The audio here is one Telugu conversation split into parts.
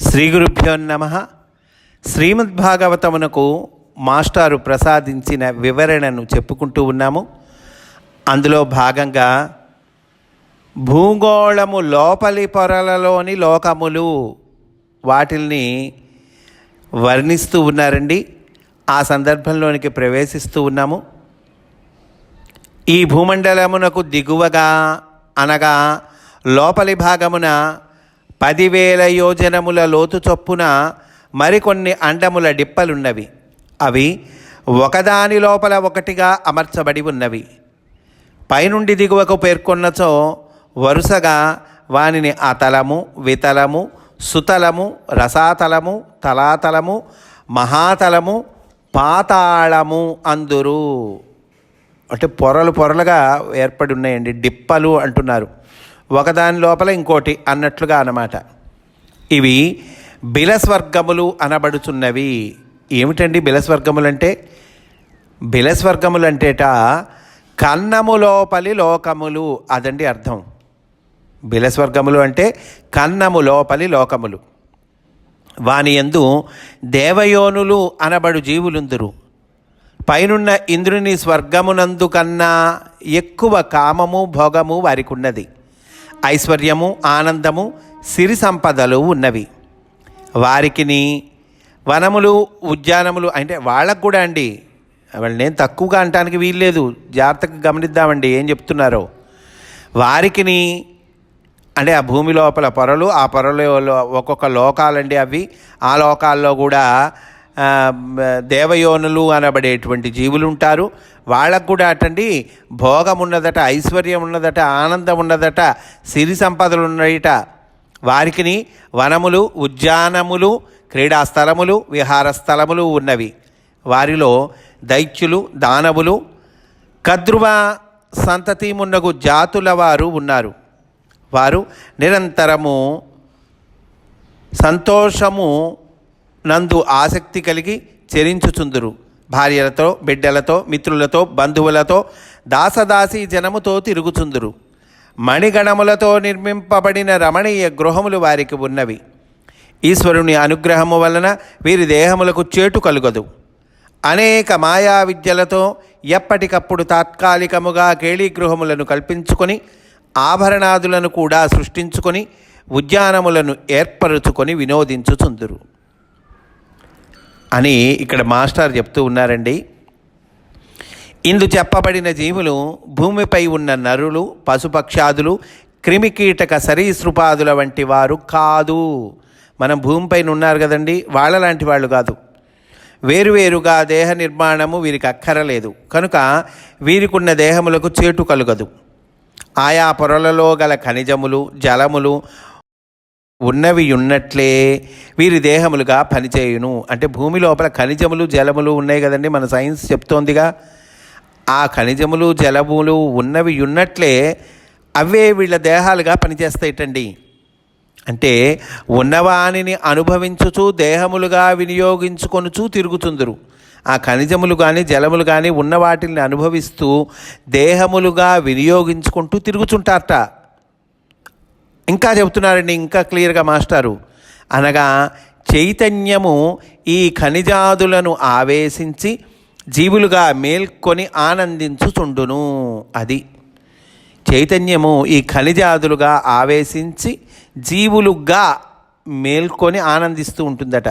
శ్రీ గురుభ్యో నమ. శ్రీమద్భాగవతమునకు మాస్టారు ప్రసాదించిన వివరణను చెప్పుకుంటూ ఉన్నాము. అందులో భాగంగా భూగోళము లోపలి పొరలలోని లోకములు వాటిల్ని వర్ణిస్తూ ఉన్నారండి. ఆ సందర్భంలోనికి ప్రవేశిస్తూ ఉన్నాము. ఈ భూమండలమునకు దిగువగా అనగా లోపలి భాగమున పదివేల యోజనముల లోతు చొప్పున మరికొన్ని అండముల డిప్పలున్నవి. అవి ఒకదాని లోపల ఒకటిగా అమర్చబడి ఉన్నవి. పైనుండి దిగువకు పేర్కొన్నచో వరుసగా వానిని అతలము వితలము సుతలము రసాతలము తలాతలము మహాతలము పాతాళము అందురు. అంటే పొరలు పొరలుగా ఏర్పడి ఉన్నాయండి. డిప్పలు అంటున్నారు. ఒకదాని లోపల ఇంకోటి అన్నట్లుగా అన్నమాట. ఇవి బిలస్వర్గములు అనబడుచున్నవి ఏమిటండి బిలస్వర్గములు అంటే బిలస్వర్గములు కన్నము లోపలి లోకములు అదండి అర్థం. బిలస్వర్గములు అంటే కన్నము లోపలి లోకములు. వాని యందు దేవయోనులు అనబడు జీవులుందురు. పైనున్న ఇంద్రుని స్వర్గమునందు కన్నా ఎక్కువ కామము భోగము వారికి ఉన్నది ఐశ్వర్యము ఆనందము సిరి సంపదలు ఉన్నవి. వారికిని వనములు ఉద్యానములు అంటే వాళ్ళకు కూడా అండి. వాళ్ళని నేను తక్కువగా అంటానికి వీల్లేదు జాగ్రత్తగా గమనిద్దామండి. ఏం చెప్తున్నారో. వారికిని అంటే ఆ భూమి లోపల పొరలు ఆ పొరలో ఒక్కొక్క లోకాలండి అవి. ఆ లోకాల్లో కూడా దేవయోనులు అనబడేటువంటి జీవులు ఉంటారు వాళ్ళకు కూడా అటండి భోగం ఉన్నదట ఐశ్వర్యం ఉన్నదట ఆనందం ఉన్నదట సిరి సంపదలు ఉన్నాయట వారికిని వనములు ఉద్యానములు క్రీడా స్థలములు విహార స్థలములు ఉన్నవి. వారిలో దైత్యులు దానవులు కద్రువ సంతతి మున్నగు జాతుల వారు ఉన్నారు. వారు నిరంతరము సంతోషము నందు ఆసక్తి కలిగి చెరించుచుందురు. భార్యలతో బిడ్డలతో మిత్రులతో బంధువులతో దాసదాసి జనముతో తిరుగుచుందురు. మణిగణములతో నిర్మింపబడిన రమణీయ గృహములు వారికి ఉన్నవి. ఈశ్వరుని అనుగ్రహము వలన వీరి దేహములకు చేటు కలుగదు. అనేక మాయా విద్యలతో ఎప్పటికప్పుడు తాత్కాలికముగా కేళీగృహములను కల్పించుకొని ఆభరణాదులను కూడా సృష్టించుకొని ఉద్యానములను ఏర్పరుచుకొని వినోదించుచుందురు. అని ఇక్కడ మాస్టర్ చెప్తూ ఉన్నారండి. ఇందు చెప్పబడిన జీవులు భూమిపై ఉన్న నరులు పశుపక్షాదులు క్రిమికీటక సరీసృపాదుల వంటి వారు కాదు. మనం భూమిపైన ఉన్నారు కదండి వాళ్ళ లాంటి వాళ్ళు కాదు. వేరువేరుగా దేహ నిర్మాణము వీరికి అక్కరలేదు. కనుక వీరికున్న దేహములకు చేటు కలుగదు. ఆయా పొరలలో గల ఖనిజములు జలములు ఉన్నవి ఉన్నట్లే వీరి దేహములుగా పనిచేయును. అంటే భూమి లోపల ఖనిజములు జలములు ఉన్నాయి కదండి మన సైన్స్ చెప్తోందిగా. ఆ ఖనిజములు జలములు ఉన్నవి ఉన్నట్లే అవే వీళ్ళ దేహాలుగా పనిచేస్తాయిటండి. అంటే ఉన్నవానిని అనుభవించుచు దేహములుగా వినియోగించుకొనుచు తిరుగుతుందరు. ఆ ఖనిజములు కానీ జలములు కానీ ఉన్న వాటిని అనుభవిస్తూ దేహములుగా వినియోగించుకుంటూ తిరుగుచుంటారట. ఇంకా చెబుతున్నారండి ఇంకా క్లియర్గా మాస్టారు. అనగా చైతన్యము ఈ ఖనిజాదులను ఆవేశించి జీవులుగా మేల్కొని ఆనందించుచుండును అది. చైతన్యము ఈ ఖనిజాదులుగా ఆవేశించి జీవులుగా మేల్కొని ఆనందిస్తూ ఉంటుందట.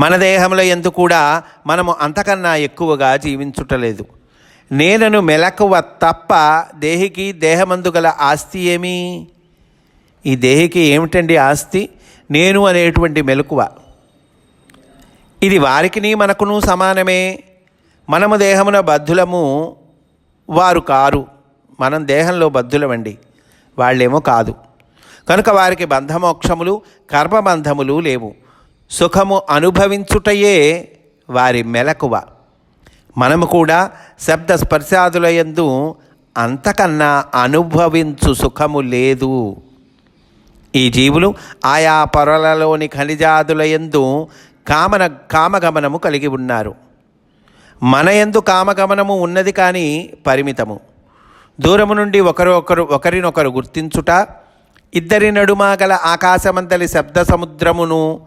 మన దేహంలో ఎందు కూడా మనము అంతకన్నా ఎక్కువగా జీవించుటలేదు. నేనను మెలకువ తప్ప దేహికి దేహమందు గల ఆస్తి ఏమి? ఈ దేహికి ఏమిటండి ఆస్తి? నేను అనేటువంటి మెలకువ. ఇది వారికిని మనకును సమానమే. మనము దేహమున బద్ధులము వారు కారు. మనం దేహంలో బద్ధులమండి. వాళ్ళేమో కాదు. కనుక వారికి బంధమోక్షములు కర్మబంధములు లేవు. సుఖము అనుభవించుటయే వారి మెలకువ. మనము కూడా శబ్ద స్పర్శాదులయందు అంతకన్నా అనుభవించు సుఖము లేదు. ఈ జీవులు ఆయా పొరలలోని ఖనిజాదులయందు కామన కామగమనము కలిగి ఉన్నారు. మన యందు కామగమనము ఉన్నది కానీ పరిమితము. దూరము నుండి ఒకరు ఒకరు ఒకరినొకరు గుర్తించుట ఇద్దరి నడుమ గల ఆకాశమంతలి శబ్ద సముద్రమును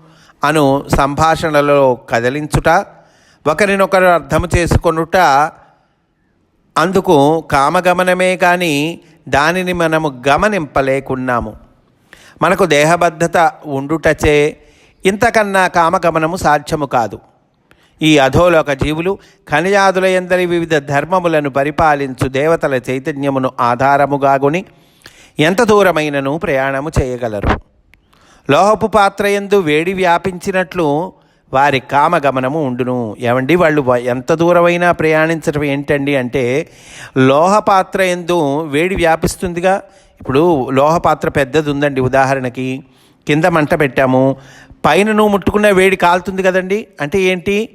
అను సంభాషణలలో కదిలించుట ఒకరినొకరు అర్థం చేసుకొనుట అందుకు కామగమనమే కానీ దానిని మనము గమనింపలేకున్నాము. మనకు దేహబద్ధత ఉండుటచే ఇంతకన్నా కామగమనము సాధ్యము కాదు. ఈ అధోలోక జీవులు ఖనిజాదుల ఎందరి వివిధ ధర్మములను పరిపాలించు దేవతల చైతన్యమును ఆధారముగాగుని ఎంత దూరమైనను ప్రయాణము చేయగలరు? లోహపు పాత్ర ఎందు వేడి వ్యాపించినట్లు వారి కామగమనము ఉండును. ఏమండి? వాళ్ళు ఎంత దూరమైనా ప్రయాణించడం ఏంటండి అంటే లోహపాత్ర ఎందు వేడి వ్యాపిస్తుందిగా. ఇప్పుడు లోహపాత్ర పెద్దది ఉందండి ఉదాహరణకి. కింద మంట పెట్టాము. పైన నువ్వు ముట్టుకున్న వేడి కాలుతుంది కదండి? అంటే ఏంటి?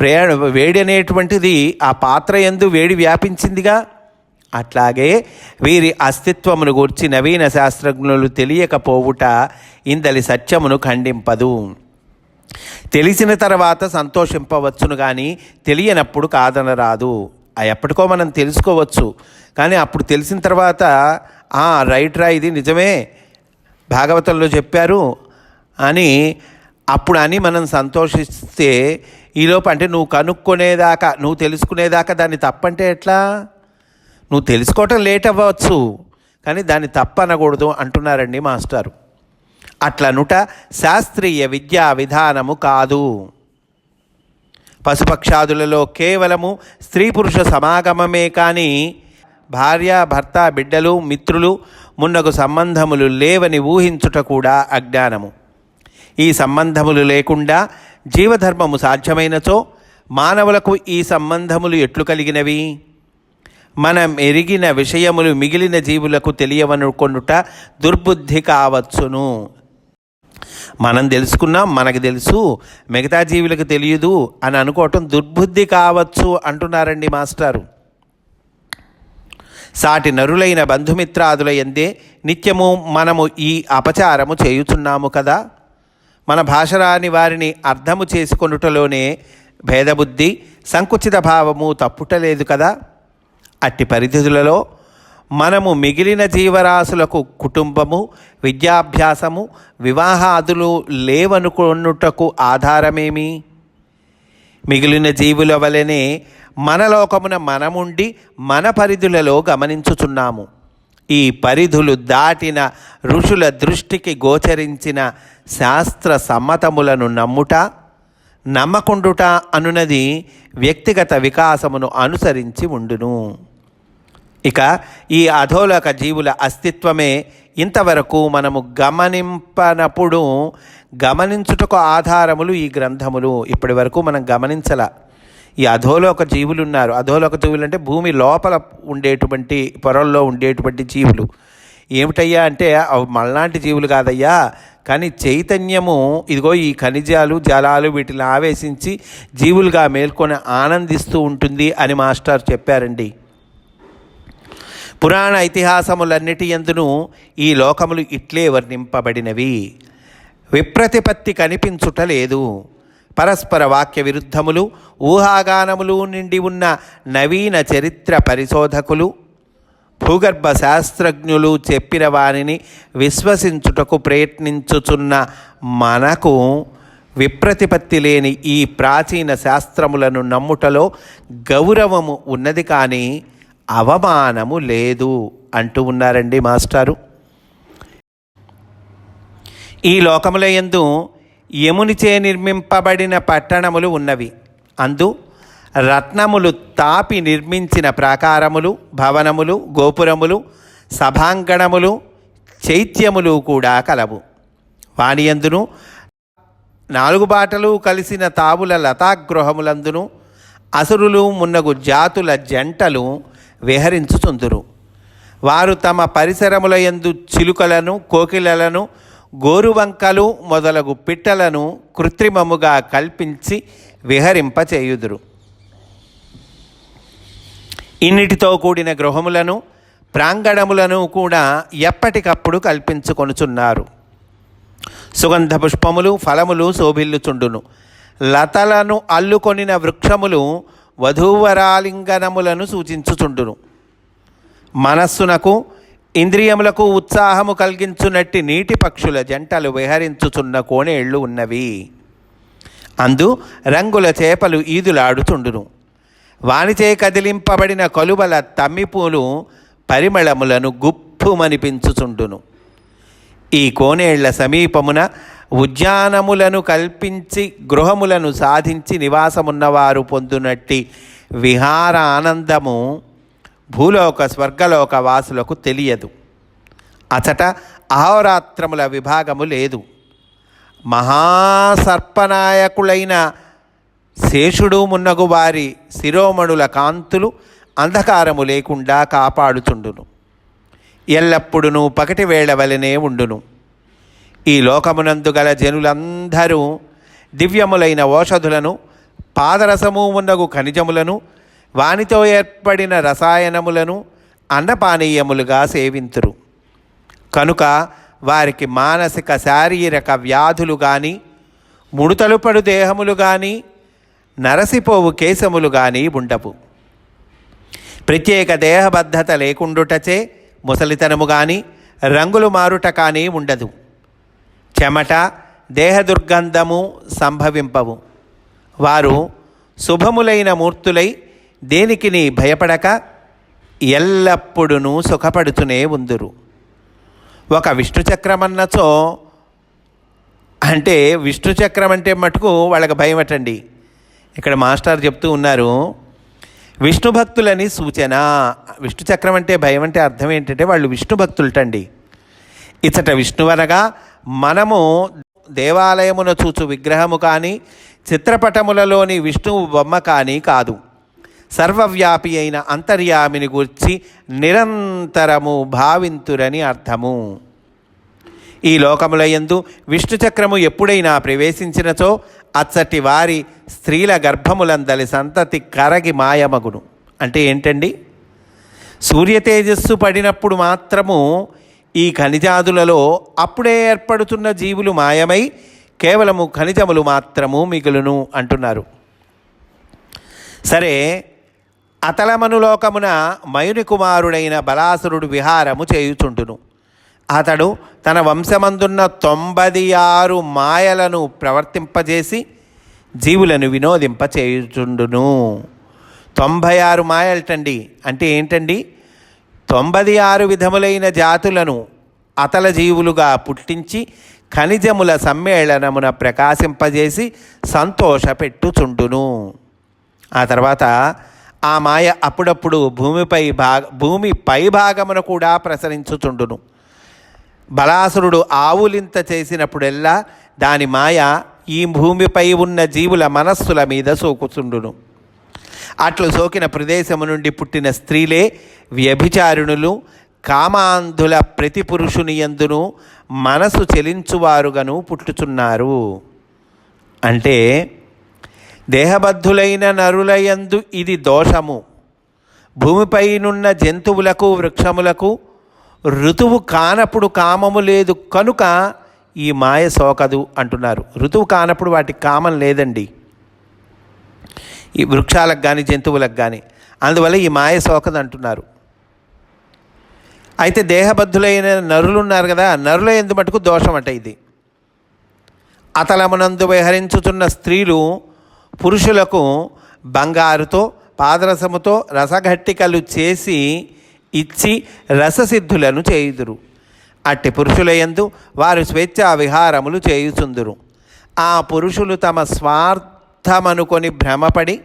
ప్రయాణ వేడి అనేటువంటిది ఆ పాత్ర ఎందు వేడి వ్యాపించిందిగా. అట్లాగే వీరి అస్తిత్వమును గూర్చి నవీన శాస్త్రజ్ఞులు తెలియకపోవుట ఇందలి సత్యమును ఖండింపదు. తెలిసిన తర్వాత సంతోషింపవచ్చును కానీ తెలియనప్పుడు కాదనరాదు. రాదు ఎప్పటికో మనం తెలుసుకోవచ్చు. కానీ అప్పుడు తెలిసిన తర్వాత "ఆ, రైట్ రా ఇది నిజమే భాగవతంలో చెప్పారు అని అప్పుడు అని మనం సంతోషిస్తే ఈలోపు అంటే నువ్వు కనుక్కునేదాకా నువ్వు తెలుసుకునేదాకా దాన్ని తప్పంటే ఎట్లా? నువ్వు తెలుసుకోవటం లేట్ అవ్వచ్చు. కానీ దాన్ని తప్పనకూడదు అంటున్నారండి మాస్టారు. అట్లనుట శాస్త్రీయ విద్యా విధానము కాదు. పశుపక్షాదులలో కేవలము స్త్రీ పురుష సమాగమమే కానీ భార్య భర్త బిడ్డలు మిత్రులు మున్నగు సంబంధములు లేవని ఊహించుట కూడా అజ్ఞానము. ఈ సంబంధములు లేకుండా జీవధర్మము సాధ్యమైనచో మానవులకు ఈ సంబంధములు ఎట్లు కలిగినవి? మనం ఎరిగిన విషయములు మిగిలిన జీవులకు తెలియవనుకొనుట దుర్బుద్ధి కావచ్చును. మనం తెలుసుకున్నాం మనకు తెలుసు మిగతా జీవులకు తెలియదు అని అనుకోవటం దుర్బుద్ధి కావచ్చు అంటున్నారండి మాస్టారు. సాటి నరులైన బంధుమిత్రాదుల ఎందే నిత్యము మనము ఈ అపచారము చేయుచున్నాము కదా? మన భాష రాని వారిని అర్థము చేసుకొనుటలోనే భేదబుద్ధి సంకుచిత భావము తప్పుటలేదు కదా? అట్టి పరిస్థితులలో మనము మిగిలిన జీవరాశులకు కుటుంబము విద్యాభ్యాసము వివాహాదులు లేవనుకొనుటకు ఆధారమేమి? మిగిలిన జీవుల వలనే మన లోకమున మనముండి మన పరిధులలో గమనించుచున్నాము. ఈ పరిధులు దాటిన ఋషుల దృష్టికి గోచరించిన శాస్త్ర సమ్మతములను నమ్ముట నమ్మకుండుట అనునది వ్యక్తిగత వికాసమును అనుసరించి ఉండును. ఇక ఈ అధోలోక జీవుల అస్తిత్వమే ఇంతవరకు మనము గమనింపనప్పుడు గమనించుటకు ఆధారములు ఈ గ్రంథములు. ఇప్పటి వరకు మనం గమనించల. ఈ అధోలోక జీవులు ఉన్నారు అధోలోక జీవులు అంటే భూమి లోపల ఉండేటువంటి పొరల్లో ఉండేటువంటి జీవులు. ఏమిటయ్యా అంటే అవి మళ్ళాంటి జీవులు కాదయ్యా. కానీ చైతన్యము ఇదిగో ఈ ఖనిజాలు జలాలు వీటిని ఆవేశించి జీవులుగా మేల్కొని ఆనందిస్తూ ఉంటుంది అని మాస్టర్ చెప్పారండి. పురాణ ఇతిహాసములన్నిటి ఎందును ఈ లోకములు ఇట్లే వర్ణింపబడినవి. విప్రతిపత్తి కనిపించుట లేదు. పరస్పర వాక్య విరుద్ధములు ఊహాగానములు నిండి ఉన్న నవీన చరిత్ర పరిశోధకులు భూగర్భ శాస్త్రజ్ఞులు చెప్పిన వారిని విశ్వసించుటకు ప్రయత్నించుచున్న మనకు విప్రతిపత్తి లేని ఈ ప్రాచీన శాస్త్రములను నమ్ముటలో గౌరవము ఉన్నది కానీ అవమానము లేదు అంటూ ఉన్నారండి మాస్టారు. ఈ లోకముల యందు యమునిచే నిర్మింపబడిన పట్టణములు ఉన్నవి. అందు రత్నములు తాపి నిర్మించిన ప్రాకారములు భవనములు గోపురములు సభాంగణములు చైత్యములు కూడా కలవు. వాణియందును నాలుగు బాటలు కలిసిన తావుల లతాగృహములందును అసురులు మున్నగు జాతుల జంటలు విహరించుచుందురు. వారు తమ పరిసరముల యందు చిలుకలను కోకిలలను గోరువంకలు మొదలగు పిట్టలను కృత్రిమముగా కల్పించి విహరింపచేయుదురు. ఇన్నిటితో కూడిన గృహములను ప్రాంగణములను కూడా ఎప్పటికప్పుడు కల్పించుకొనుచున్నారు. సుగంధ పుష్పములు ఫలములు శోభిల్లుచుండును. లతలను అల్లుకొనిన వృక్షములు వధూవరాలింగనములను సూచించుచుండును. మనస్సునకు ఇంద్రియములకు ఉత్సాహము కలిగించునట్టి నీటి పక్షుల జంటలు విహరించుచున్న కోణేళ్ళు ఉన్నవి. అందు రంగుల చేపలు ఈదులాడుచుండును. వానిచే కదిలింపబడిన కలువల తమ్మిపూలు పరిమళములను గుప్పుమనిపించుచుండును. ఈ కోనేళ్ళ సమీపమున ఉద్యానములను కల్పించి గృహములను సాధించి నివాసమున్నవారు పొందునట్టి విహార ఆనందము భూలోక స్వర్గలోక వాసులకు తెలియదు. అచట అహోరాత్రముల విభాగము లేదు. మహాసర్పనాయకులైన శేషుడు మున్నగు వారి శిరోమణుల కాంతులు అంధకారము లేకుండా కాపాడుచుండును. ఎల్లప్పుడూ పకటి వేళ వలనే ఉండును. ఈ లోకమునందు గల జనులందరూ దివ్యములైన ఓషధులను పాదరసము ఉన్నగు ఖనిజములను వానితో ఏర్పడిన రసాయనములను అన్నపానీయములుగా సేవింతురు. కనుక వారికి మానసిక శారీరక వ్యాధులు కానీ ముడుతలుపడు దేహములు కానీ నరసిపోవు కేశములు కానీ ఉండవు. ప్రత్యేక దేహబద్ధత లేకుండుటచే ముసలితనము కానీ రంగులు మారుట కానీ ఉండదు. చెమట దేహ దుర్గంధము సంభవింపవు. వారు శుభములైన మూర్తులై దేనికిని భయపడక ఎల్లప్పుడూ సుఖపడుతూనే ఉందురు. ఒక విష్ణు చక్రమన్నచో అంటే విష్ణు చక్రం అంటే మటుకు వాళ్ళకి భయం అటండి ఇక్కడ మాస్టర్ చెప్తూ ఉన్నారు విష్ణు భక్తులని సూచన. విష్ణు చక్రం అంటే భయం అంటే అర్థం ఏంటంటే వాళ్ళు విష్ణు భక్తులటండి ఇచ్చట విష్ణువనగా మనము దేవాలయమున చూచు విగ్రహము కానీ చిత్రపటములలోని విష్ణువు బొమ్మ కానీ కాదు. సర్వవ్యాపి అయిన అంతర్యామిని గూర్చి నిరంతరము భావింతురని అర్థము. ఈ లోకములయందు విష్ణు చక్రము ఎప్పుడైనా ప్రవేశించినచో అచ్చటి వారి స్త్రీల గర్భములందలి సంతతి కరగి మాయమగును. అంటే ఏంటండి? సూర్యతేజస్సు పడినప్పుడు మాత్రము ఈ ఖనిజాదులలో అప్పుడే ఏర్పడుతున్న జీవులు మాయమై కేవలము ఖనిజములు మాత్రము మిగులును అంటున్నారు. సరే అతలమనులోకమున మయుని కుమారుడైన బలాసురుడు విహారము చేయుచుండును. అతడు తన వంశమందున్న తొంభై ఆరు మాయలను ప్రవర్తింపజేసి జీవులను వినోదింప చేయుచుండును తొంభై ఆరు మాయలటండి అంటే ఏంటండి? తొంభై ఆరు విధములైన జాతులను అతల జీవులుగా పుట్టించి ఖనిజముల సమ్మేళనమున ప్రకాశింపజేసి సంతోషపెట్టుచుండును. ఆ తర్వాత ఆ మాయ అప్పుడప్పుడు భూమిపై భాగ భూమి పై భాగమున కూడా ప్రసరించుచుండును. బలాసురుడు ఆవులింత చేసినప్పుడెల్లా దాని మాయ ఈ భూమిపై ఉన్న జీవుల మనస్సుల మీద సోకుచుండును. అట్లు సోకిన ప్రదేశము నుండి పుట్టిన స్త్రీలే వ్యభిచారిణులు కామాంధుల ప్రతి పురుషుని యందును మనసు చెలించువారుగాను పుట్టుచున్నారు. అంటే దేహబద్ధులైన నరులయందు ఇది దోషము. భూమిపైనున్న జంతువులకు వృక్షములకు ఋతువు కానప్పుడు కామము లేదు కనుక ఈ మాయ సోకదు అంటున్నారు. ఋతువు కానప్పుడు వాటికి కామం లేదండి. ఈ వృక్షాలకు కానీ జంతువులకు కానీ అందువల్ల ఈ మాయ సోకదు అంటున్నారు. అయితే దేహబద్ధులైన నరులు ఉన్నారు కదా నరుల ఎందు మటుకు దోషం అట ఇది. అతలమునందు విహరించుతున్న స్త్రీలు పురుషులకు బంగారుతో పాదరసముతో రసఘట్టికలు చేసి ఇచ్చి రససిద్ధులను చేయుదురు. అట్టి పురుషులయందు వారు స్వేచ్ఛా విహారములు చేయుచుందురు. ఆ పురుషులు తమ స్వార్థ అర్థమనుకొని భ్రమపడి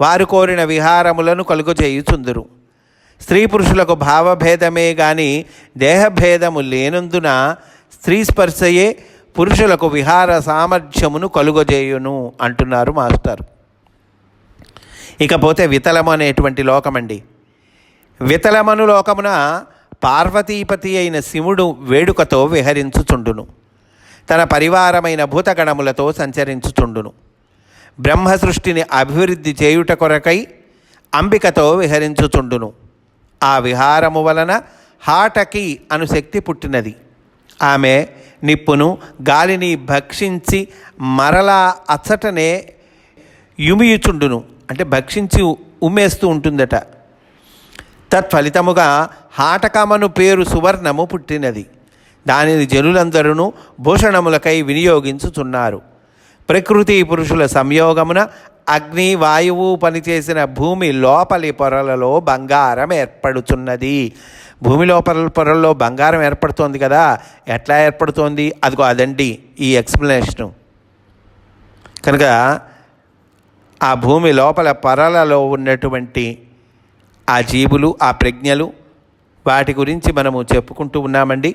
వారు కోరిన విహారములను కలుగు చేయుచుందురు స్త్రీ పురుషులకు భావభేదమే గాని దేహభేదము లేనందున స్త్రీ స్పర్శయే పురుషులకు విహార సామర్థ్యమును కలుగజేయును అంటున్నారు మాస్టర్. ఇకపోతే వితలము అనేటువంటి లోకమండి. వితలమను లోకమున పార్వతీపతి అయిన శివుడు వేడుకతో విహరించుచుండును. తన పరివారమైన భూతగణములతో సంచరించుచుండును. బ్రహ్మ సృష్టిని అభివృద్ధి చేయుట కొరకై అంబికతో విహరించుచుండును. ఆ విహారము వలన హాటకి అను శక్తి పుట్టినది. ఆమె నిప్పును గాలిని భక్షించి మరలా అచ్చటనే యుమియుచుండును. అంటే భక్షించి ఉమ్మేస్తూ ఉంటుందట. తత్ఫలితముగా హాటకమను పేరు సువర్ణము పుట్టినది. దానిని జనులందరూ భూషణములకై వినియోగించుచున్నారు. ప్రకృతి పురుషుల సంయోగమున అగ్ని వాయువు పనిచేసిన భూమి లోపలి పొరలలో బంగారం ఏర్పడుచున్నది. భూమి లోపల పొరల్లో బంగారం ఏర్పడుతోంది కదా? ఎట్లా ఏర్పడుతోంది? అదిగో అదండి ఈ ఎక్స్ప్లెనేషను. కనుక ఆ భూమి లోపల పొరలలో ఉన్నటువంటి ఆ జీవులు ఆ ప్రజ్ఞలు వాటి గురించి మనము చెప్పుకుంటూ ఉన్నామండి.